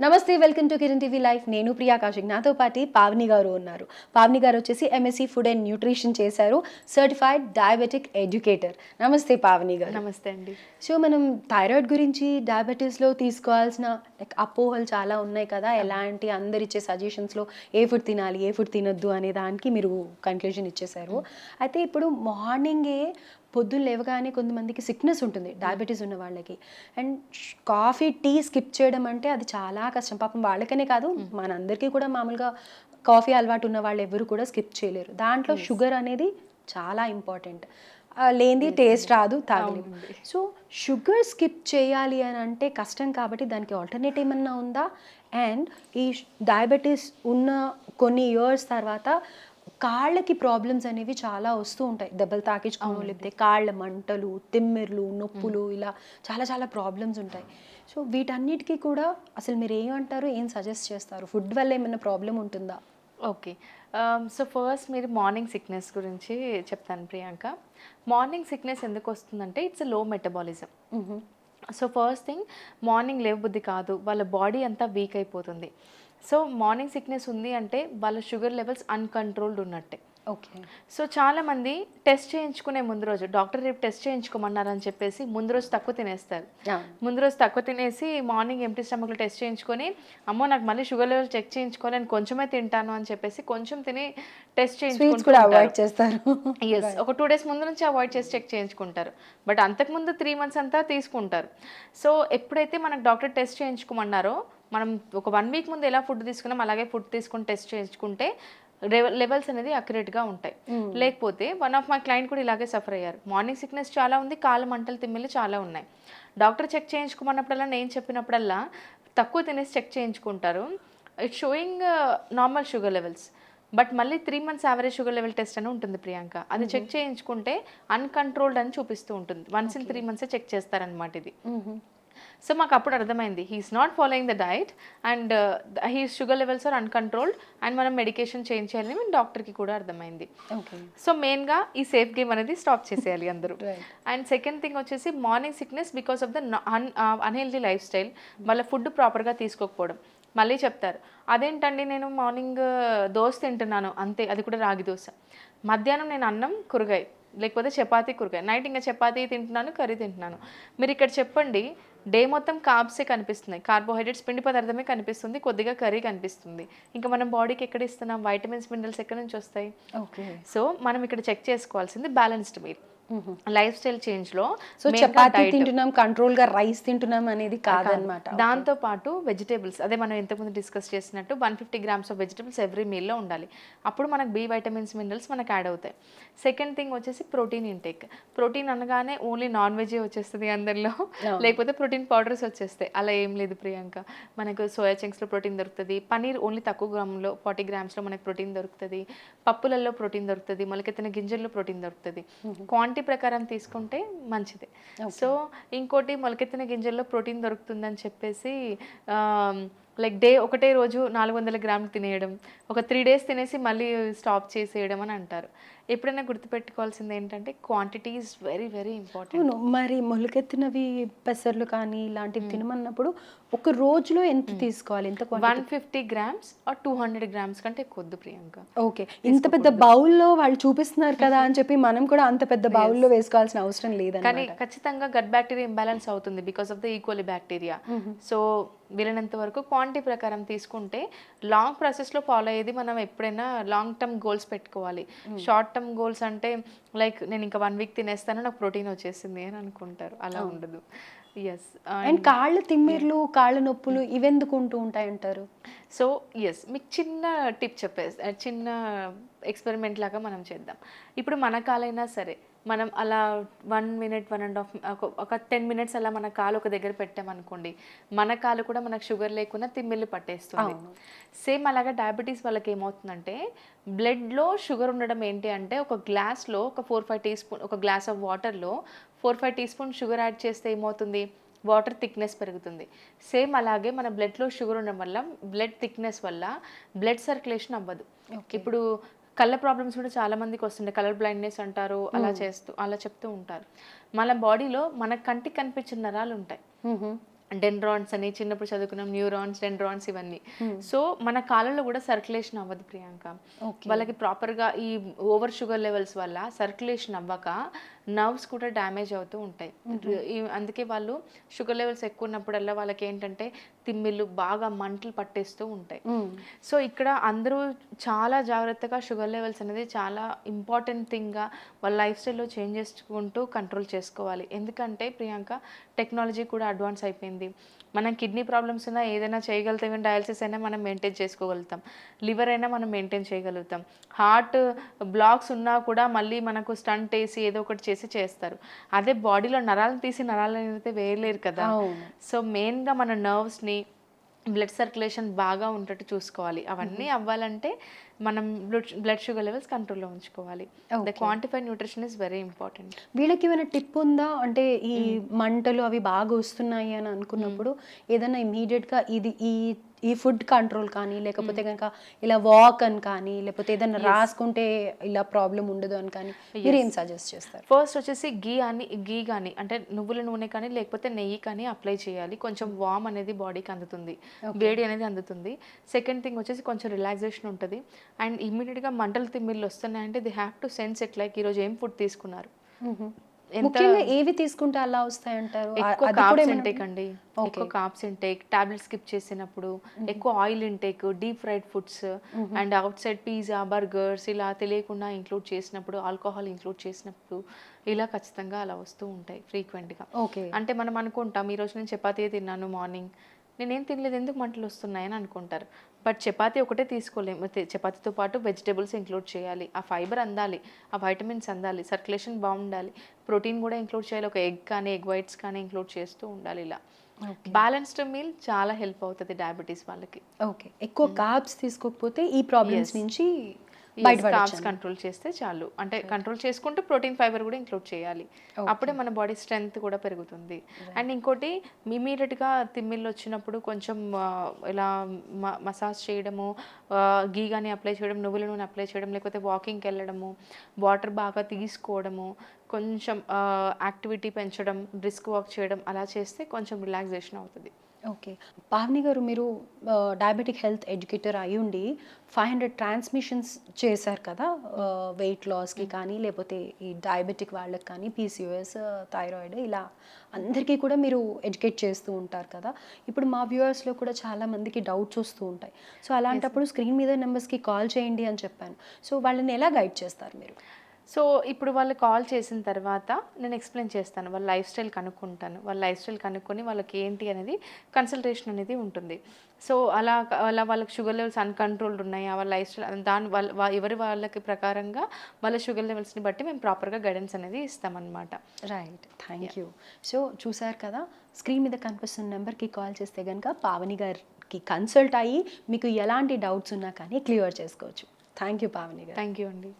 నమస్తే welcome to Kiran TV life. నేను ప్రియా కౌశిక్ నాతో పాటు పావని గారు ఉన్నారు. పావని గారు వచ్చేసి ఎంఎస్సీ ఫుడ్ అండ్ న్యూట్రిషన్ చేశారు. సర్టిఫైడ్ డయాబెటిక్ ఎడ్యుకేటర్ నమస్తే పావని గారు. నమస్తే అండి. సో మనం థైరాయిడ్ గురించి డయాబెటీస్లో తీసుకోవాల్సిన లైక్ అపోహలు చాలా ఉన్నాయి కదా. ఎలాంటి అందరు ఇచ్చే సజెషన్స్లో ఏ ఫుడ్ తినాలి ఏ ఫుడ్ తినొద్దు అనే దానికి మీరు కన్క్లూజన్ ఇచ్చేశారు. అయితే ఇప్పుడు మార్నింగే పొద్దున్న లేవగానే కొంతమందికి సిక్నెస్ ఉంటుంది డయాబెటీస్ ఉన్న వాళ్ళకి. అండ్ కాఫీ టీ స్కిప్ చేయడం అంటే అది చాలా కష్టం. పాపం వాళ్ళకనే కాదు మనందరికీ కూడా మామూలుగా కాఫీ అలవాటు ఉన్న వాళ్ళు ఎవరు కూడా స్కిప్ చేయలేరు. దాంట్లో షుగర్ అనేది చాలా ఇంపార్టెంట్ లేనిది టేస్ట్ రాదు తాగలేము. సో షుగర్ స్కిప్ చేయాలి అని అంటే కష్టం కాబట్టి దానికి ఆల్టర్నేట్ ఏమన్నా ఉందా? అండ్ ఈ డయాబెటీస్ ఉన్న కొన్ని ఇయర్స్ తర్వాత కాళ్ళకి ప్రాబ్లమ్స్ అనేవి చాలా వస్తూ ఉంటాయి. దెబ్బలు తాకించుకోవడం లేకపోతే కాళ్ళ మంటలు తిమ్మిర్లు నొప్పులు ఇలా చాలా చాలా ప్రాబ్లమ్స్ ఉంటాయి. సో వీటన్నిటికీ కూడా అసలు మీరు ఏమంటారు ఏం సజెస్ట్ చేస్తారు? ఫుడ్ వల్ల ఏమైనా ప్రాబ్లం ఉంటుందా? ఓకే. సో ఫస్ట్ మీరు మార్నింగ్ సిక్నెస్ గురించి చెప్తాను ప్రియాంక. మార్నింగ్ సిక్నెస్ ఎందుకు వస్తుందంటే it's low metabolism so first thing morning లేవబుద్ధి కాదు వాళ్ళ బాడీ అంతా వీక్ అయిపోతుంది. సో మార్నింగ్ సిక్నెస్ ఉంది అంటే వాళ్ళ షుగర్ లెవెల్స్ అన్కంట్రోల్డ్ ఉన్నట్టే. ఓకే. సో చాలా మంది టెస్ట్ చేయించుకునే ముందు రోజు డాక్టర్ రేపు టెస్ట్ చేయించుకోమన్నారని చెప్పేసి ముందు రోజు తక్కువ తినేస్తారు. ముందు రోజు తక్కువ తినేసి మార్నింగ్ ఎంటీ స్టమక్లో టెస్ట్ చేయించుకొని అమ్మో నాకు మళ్ళీ షుగర్ లెవెల్ చెక్ చేయించుకోవాలి నేను కొంచెమే తింటాను అని చెప్పేసి కొంచెం తిని టెస్ట్ చేస్తారు. ఎస్ ఒక టూ డేస్ ముందు నుంచి అవాయిడ్ చేసి చెక్ చేయించుకుంటారు. బట్ అంతకుముందు త్రీ మంత్స్ అంతా తీసుకుంటారు. సో ఎప్పుడైతే మనకు డాక్టర్ టెస్ట్ చేయించుకోమన్నారో మనం ఒక వన్ వీక్ ముందు ఎలా ఫుడ్ తీసుకున్నాం అలాగే ఫుడ్ తీసుకుని టెస్ట్ చేయించుకుంటే లెవెల్స్ అనేది అక్యురేట్గా ఉంటాయి. లేకపోతే వన్ ఆఫ్ మై క్లయింట్ కూడా ఇలాగే సఫర్ అయ్యారు. మార్నింగ్ సిక్నెస్ చాలా ఉంది కాళ్ళ మంటలు తిమ్మిళ్ళు చాలా ఉన్నాయి. డాక్టర్ చెక్ చేయించుకోమన్నప్పుడల్లా నేను చెప్పినప్పుడల్లా తక్కువ తినేసి చెక్ చేయించుకుంటారు. It's showing normal sugar levels but మళ్ళీ three months average sugar level test అని ఉంటుంది ప్రియాంక. అది చెక్ చేయించుకుంటే అన్కంట్రోల్డ్ అని చూపిస్తూ ఉంటుంది. వన్స్ ఇన్ త్రీ మంత్సే చెక్ చేస్తారనమాట ఇది. సో మాకు అప్పుడు అర్థమైంది. He is not following the diet and he sugar levels are uncontrolled and మనం మెడికేషన్ చేంజ్ చేయాలని మేము డాక్టర్కి కూడా అర్థమైంది. ఓకే సో మెయిన్గా ఈ సేఫ్ గేమ్ అనేది స్టాప్ చేసేయాలి అందరూ. అండ్ సెకండ్ థింగ్ వచ్చేసి morning sickness because of the un unhealthy life style వాళ్ళ ఫుడ్ ప్రాపర్గా తీసుకోకపోవడం. మళ్ళీ చెప్తారు. అదేంటండి నేను మార్నింగ్ దోశ తింటున్నాను. అంతే అది కూడా రాగి దోశ. మధ్యాహ్నం నేను అన్నం కూరగాయ లేకపోతే చపాతీ కూరగాయ. నైట్ ఇంకా చపాతీ తింటున్నాను కర్రీ తింటున్నాను. మీరు ఇక్కడ చెప్పండి డే మొత్తం కార్బ్సే కనిపిస్తున్నాయి. కార్బోహైడ్రేట్స్ పిండి పదార్థమే కనిపిస్తుంది. కొద్దిగా కర్రీ కనిపిస్తుంది. ఇంకా మనం బాడీకి ఎక్కడ ఇస్తున్నాం? వైటమిన్స్ మినరల్స్ ఎక్కడి నుంచి వస్తాయి? ఓకే సో మనం ఇక్కడ చెక్ చేసుకోవాల్సింది బ్యాలెన్స్డ్ మీల్ లైఫ్ స్టైల్ చేంజ్లో సో చపాతీ. తింటున్నాం కంట్రోల్గా రైస్ తింటున్నాం అనేది కాదనమాట దాంతో పాటు వెజిటేబుల్స్ అదే మనం ఇంతకుముందు డిస్కస్ చేసినట్టు one fifty grams of vegetables every మీల్లో ఉండాలి. అప్పుడు మనకు బి వైటమిన్స్ మినరల్స్ మనకు యాడ్ అవుతాయి. సెకండ్ థింగ్ వచ్చేసి ప్రోటీన్ ఇంటేక్ ప్రోటీన్ అనగానే ఓన్లీ నాన్ వెజే వచ్చేస్తుంది అందరిలో. లేకపోతే ప్రోటీన్ పౌడర్స్ వచ్చేస్తాయి. అలా ఏం లేదు ప్రియాంక. మనకు సోయా చంక్స్లో ప్రోటీన్ దొరుకుతుంది. పనీర్ ఓన్లీ తక్కువ గ్రామ్లో ఫార్టీ గ్రామ్స్లో మనకు ప్రోటీన్ దొరుకుతుంది. పప్పులలో ప్రోటీన్ దొరుకుతుంది. మొలకెత్తిన గింజల్లో ప్రోటీన్ దొరుకుతుంది. క్వాంటిటీ ప్రకారం తీసుకుంటే మంచిదే. సో ఇంకోటి మొలకెత్తిన గింజల్లో ప్రోటీన్ దొరుకుతుందని చెప్పేసి లైక్ డే ఒకటే రోజు నాలుగు వందల గ్రాములు తినేయడం ఒక త్రీ డేస్ తినేసి మళ్ళీ స్టాప్ చేసేయడం అని అంటారు. ఎప్పుడైనా గుర్తుపెట్టుకోవాల్సింది ఏంటంటే quantity is very very important మరి మొలకెత్తినవి పెసర్లు కానీ ఇలాంటివి తినమన్నప్పుడు ఒక రోజులో ఎంత తీసుకోవాలి? ఎంత one fifty grams or two hundred grams కంటే వద్దు ప్రియాంక. ఓకే ఇంత పెద్ద బౌల్లో వాళ్ళు చూపిస్తున్నారు కదా అని చెప్పి మనం కూడా అంత పెద్ద బౌల్లో వేసుకోవాల్సిన అవసరం లేదని కానీ ఖచ్చితంగా గట్ బ్యాక్టీరియా ఇంబ్యాలెన్స్ అవుతుంది because of the equally bacteria so వీలైనంత వరకు క్వాంటిటీ ప్రకారం తీసుకుంటే లాంగ్ ప్రాసెస్లో ఫాలో అయ్యేది మనం ఎప్పుడైనా లాంగ్ టర్మ్ గోల్స్ పెట్టుకోవాలి. షార్ట్ టర్మ్ గోల్స్ అంటే లైక్ నేను ఇంకా వన్ వీక్ తినేస్తాను నాకు ప్రోటీన్ వచ్చేసింది అని అనుకుంటారు. అలా ఉండదు. ఎస్ అండ్ కాళ్ళు తిమ్మిర్లు కాళ్ళ నొప్పులు ఇవెందుకు ఉంటూ ఉంటాయి అంటారు సో ఎస్ మీకు చిన్న టిప్ చెప్పేసి చిన్న ఎక్స్పెరిమెంట్ లాగా మనం చేద్దాం. ఇప్పుడు మన కాలైనా సరే మనం అలా one minute one and half ఒక టెన్ మినిట్స్ అలా మన కాలు ఒక దగ్గర పెట్టామనుకోండి మన కాలు కూడా మనకు షుగర్ లేకుండా తిమ్మిళ్ళు పట్టేస్తుంది. సేమ్ అలాగా డయాబెటీస్ వాళ్ళకి ఏమవుతుందంటే బ్లడ్లో షుగర్ ఉండడం ఏంటి అంటే ఒక గ్లాస్లో ఒక ఫోర్ ఫైవ్ టీ స్పూన్ ఒక గ్లాస్ ఆఫ్ వాటర్లో four five teaspoon sugar add చేస్తే ఏమవుతుంది? వాటర్ థిక్నెస్ పెరుగుతుంది. సేమ్ అలాగే మన బ్లడ్లో షుగర్ ఉండడం వల్ల బ్లడ్ థిక్నెస్ వల్ల బ్లడ్ సర్క్యులేషన్ అవ్వదు. ఇప్పుడు కళ్ళ ప్రాబ్లమ్స్ కూడా చాలా మందికి వస్తుంటాయి. కలర్ బ్లైండ్నెస్ అంటారు అలా చేస్తూ అలా చెప్తూ ఉంటారు. మన బాడీలో మన కంటికి కనిపించిన నరాలు ఉంటాయి. డెండ్రాన్స్ అని చిన్నప్పుడు చదువుకున్నాం న్యూరాన్స్ డెండ్రాన్స్ ఇవన్నీ. సో మన కాలంలో కూడా సర్క్యులేషన్ అవ్వదు ప్రియాంక. వాళ్ళకి ప్రాపర్గా ఈ ఓవర్ షుగర్ లెవెల్స్ వల్ల సర్క్యులేషన్ అవ్వక నర్వ్స్ కూడా డ్యామేజ్ అవుతూ ఉంటాయి. అందుకే వాళ్ళు షుగర్ లెవెల్స్ ఎక్కువ ఉన్నప్పుడల్లా వాళ్ళకి ఏంటంటే తిమ్మిళ్ళు బాగా మంటలు పట్టేస్తూ ఉంటాయి. సో ఇక్కడ అందరూ చాలా జాగ్రత్తగా షుగర్ లెవెల్స్ అనేది చాలా ఇంపార్టెంట్ థింగ్గా వాళ్ళ లైఫ్ స్టైల్లో చేంజ్ చేసుకుంటూ కంట్రోల్ చేసుకోవాలి. ఎందుకంటే ప్రియాంక టెక్నాలజీ కూడా అడ్వాన్స్ అయిపోయింది. మనం కిడ్నీ ప్రాబ్లమ్స్ ఉన్నా ఏదైనా చేయగలుగుతాం డయాలసిస్ అయినా మనం మెయింటైన్ చేసుకోగలుగుతాం. లివర్ అయినా మనం మెయింటైన్ చేయగలుగుతాం. హార్ట్ బ్లాక్స్ ఉన్నా కూడా మళ్ళీ మనకు స్టంట్ వేసి ఏదో ఒకటి చేసి చేస్తారు. అదే బాడీలో నరాలను తీసి నరాలను అయితే వేయలేరు కదా. సో మెయిన్గా మన నర్వ్స్ని బ్లడ్ సర్క్యులేషన్ బాగా ఉండేట్టు చూసుకోవాలి. అవన్నీ అవ్వాలంటే మనం బ్లడ్ బ్లడ్ షుగర్ లెవెల్స్ కంట్రోల్లో ఉంచుకోవాలి. The. Quantified nutrition is very important వీళ్ళకి ఏమైనా టిప్ ఉందా? అంటే ఈ మంటలు అవి బాగా వస్తున్నాయి అని అనుకున్నప్పుడు ఏదైనా immediate గా ఇది ఈ ఈ ఫుడ్ కంట్రోల్ కానీ లేకపోతే కనుక ఇలా వాక్ అని కానీ లేకపోతే ఏదైనా రాసుకుంటే ఇలా ప్రాబ్లం ఉండదు అని కానీ మీరు ఏం సజెస్ట్ చేస్తారు? ఫస్ట్ వచ్చేసి గీ అని గీ కానీ అంటే నువ్వుల నూనె కానీ లేకపోతే నెయ్యి కానీ అప్లై చేయాలి. కొంచెం వామ్ అనేది బాడీకి అందుతుంది. వేడి అనేది అందుతుంది. సెకండ్ థింగ్ వచ్చేసి కొంచెం రిలాక్సేషన్ ఉంటుంది. అండ్ ఇమ్మీడియట్గా మంటలు తిమ్మిళ్ళు వస్తున్నాయంటే they have to sense it like ఈరోజు ఏం ఫుడ్ తీసుకున్నారు? ముఖ్యంగా ఏవి తీసుకుంటే అలా వస్తాయంటారు? ఎక్కువ ఏమైనా- ఇంటేక్ అండి. ఎక్కువ కాప్స్ ఇంటేక్ టాబ్లెట్ స్కిప్ చేసినప్పుడు ఎక్కువ oil intake deep fried foods and outside pizza burgers ఇలా తెలియకుండా ఇంక్లూడ్ చేసినప్పుడు ఆల్కహాల్ ఇంక్లూడ్ చేసినప్పుడు ఇలా ఖచ్చితంగా అలా వస్తూ ఉంటాయి ఫ్రీక్వెంట్గా ఓకే. అంటే మనం అనుకుంటాం ఈ రోజు నేను చపాతీ తిన్నాను మార్నింగ్ నేనేం తినలేదు ఎందుకు మంటలు వస్తున్నాయని అనుకుంటారు. బట్ చపాతీ ఒకటే తీసుకోలేము చపాతీతో పాటు వెజిటేబుల్స్ ఇంక్లూడ్ చేయాలి. ఆ ఫైబర్ అందాలి. ఆ వైటమిన్స్ అందాలి. సర్క్యులేషన్ బాగుండాలి. ప్రోటీన్ కూడా ఇంక్లూడ్ చేయాలి. ఒక ఎగ్ కానీ ఎగ్ వైట్స్ కానీ ఇంక్లూడ్ చేస్తూ ఉండాలి ఇలా. బ్యాలెన్స్డ్ మీల్ చాలా హెల్ప్ అవుతుంది డయాబెటీస్ వాళ్ళకి. ఓకే. ఎక్కువ కార్బ్స్ తీసుకోకపోతే ఈ ప్రాబ్లమ్స్. నుంచి కార్బ్స్ కంట్రోల్ చేస్తే చాలు. అంటే కంట్రోల్ చేసుకుంటూ ప్రోటీన్ ఫైబర్ కూడా ఇంక్లూడ్ చేయాలి. అప్పుడే మన బాడీ స్ట్రెంగ్త్ కూడా పెరుగుతుంది. అండ్ ఇంకోటి ఇమీడియట్గా తిమ్మిళ్ళు వచ్చినప్పుడు కొంచెం ఇలా మసాజ్ చేయడము గీ కానీ అప్లై చేయడం నువ్వుల నూనె అప్లై చేయడం లేకపోతే వాకింగ్కి వెళ్ళడము వాటర్ బాగా తీసుకోవడము కొంచెం యాక్టివిటీ పెంచడం బ్రిస్క్ వాక్ చేయడం అలా చేస్తే కొంచెం రిలాక్సేషన్ అవుతుంది. ఓకే. పావని గారు మీరు డయాబెటిక్ హెల్త్ ఎడ్యుకేటర్ అయి ఉండి ఫైవ్ హండ్రెడ్ ట్రాన్స్మిషన్స్ చేశారు కదా వెయిట్ లాస్కి కానీ లేకపోతే ఈ డయాబెటిక్ వాళ్ళకి కానీ పీసీఓఎస్ థైరాయిడ్ ఇలా అందరికీ కూడా మీరు ఎడ్యుకేట్ చేస్తూ ఉంటారు కదా. ఇప్పుడు మా వ్యూవర్స్లో కూడా చాలా మందికి డౌట్స్ వస్తూ ఉంటాయి. సో అలాంటప్పుడు స్క్రీన్ మీద నెంబర్స్కి కాల్ చేయండి అని చెప్పాను. సో వాళ్ళని ఎలా గైడ్ చేస్తారు మీరు? సో ఇప్పుడు వాళ్ళు కాల్ చేసిన తర్వాత నేను ఎక్స్ప్లెయిన్ చేస్తాను వాళ్ళ లైఫ్ స్టైల్ కనుక్కుంటాను. వాళ్ళ లైఫ్ స్టైల్ కనుక్కొని వాళ్ళకి ఏంటి అనేది కన్సల్టేషన్ అనేది ఉంటుంది. సో అలా అలా వాళ్ళకి షుగర్ లెవెల్స్ అన్కంట్రోల్డ్ ఉన్నాయా? వాళ్ళ లైఫ్ స్టైల్ దాని వాళ్ళ ఎవరి వాళ్ళకి ప్రకారంగా వాళ్ళ షుగర్ లెవెల్స్ని బట్టి మేము ప్రాపర్గా గైడెన్స్ అనేది ఇస్తామన్నమాట. రైట్. Thank you. సో చూసారు కదా స్క్రీన్ మీద కనిపిస్తున్న నెంబర్కి కాల్ చేస్తే కనుక పావని గారికి కన్సల్ట్ అయ్యి మీకు ఎలాంటి డౌట్స్ ఉన్నా కానీ క్లియర్ చేసుకోవచ్చు. థ్యాంక్ యూ పావని గారు. థ్యాంక్ యూ అండి.